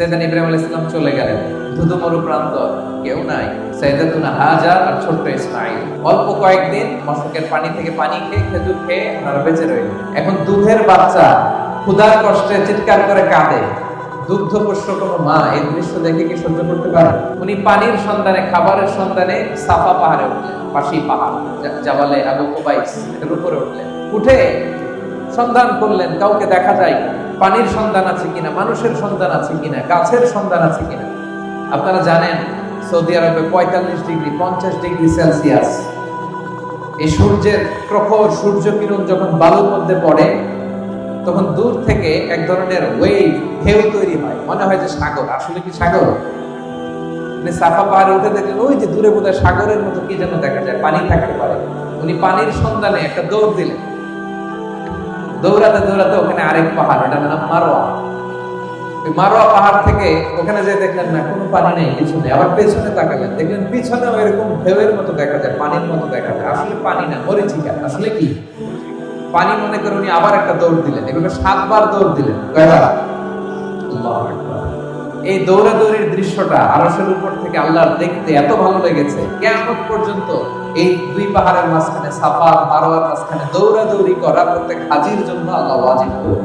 সেদিন ইব্রাহিম আলাইহিস সালাম চলে গেলেন। ধুধু মরু প্রান্ত কেউ নাই। হাজার আর ছোট্ট ইসমাইল অল্প কয়েকদিন মশকের পানি থেকে পানি খেয়ে খেজুর খেয়ে বেঁচে রইলেন। এখন দুধের বাচ্চা ক্ষুধার কষ্টে চিৎকার করে কাঁদে। মা এই দৃশ্য দেখে কি সহ্য করতে পারে? উনি পানির সন্ধানে, খাবারের সন্ধানে সাফা পাহাড়ে উঠলেন পাহাড় জাবালে আবু কোবাইস, এটার উপরে উঠলেন। উঠে সন্ধান করলেন, কাউকে দেখা যায় পানির সন্ধান আছে কিনা, মানুষের সন্ধান আছে কিনা, গাছের সন্ধান আছে কিনা? আপনারা জানেন, সৌদি আরবে পঁয়তাল্লিশ ডিগ্রি, পঞ্চাশ ডিগ্রি সেলসিয়াস। এই সূর্যের প্রখর সূর্য কিরণ যখন বালুর মধ্যে পড়ে, তখন দূর থেকে এক ধরনের ওয়েভ ঢেউ তৈরি হয়। মনে হয় যে সাগর। আসলে কি সাগর? সাফা পাহাড়ে উঠে দেখলেন, ওই যে দূরে বোধহয় সাগরের মতো কি যেন দেখা যায়, পানি থাকতে পারে। উনি পানির সন্ধানে একটা দৌড় দিলেন। দৌড়াতে দৌড়াতে ওখানে আরেক পাহাড় এটার নাম মারোয়া। ওই মারোয়া পাহাড় থেকে ওখানে যে দেখলেন না কোনো পানি নেই কিছু নেই। আবার পেছনে তাকালেন দেখলেন পিছনেও এরকম ঢেউয়ের মতো দেখা যায় পানির মতো দেখা যায়। আসলে পানি না মরিচিকা। আসলে কি? পানি মনে করে উনি আবার একটা দৌড় দিলেন এগুলো সাতবার দৌড় দিলেন। কয়বার। এই দৌড়াদৌড়ির দৃশ্যটা আরশের উপর থেকে আল্লাহর দেখতে এত ভালো লেগেছে কেমন পর্যন্ত এই দুই পাহাড়ের মাঝখানে সাফা মারোয়ার মাঝখানে দৌড়াদৌড়ি করা প্রত্যেক হাজির জন্য আল্লাহ ওয়াজিব করে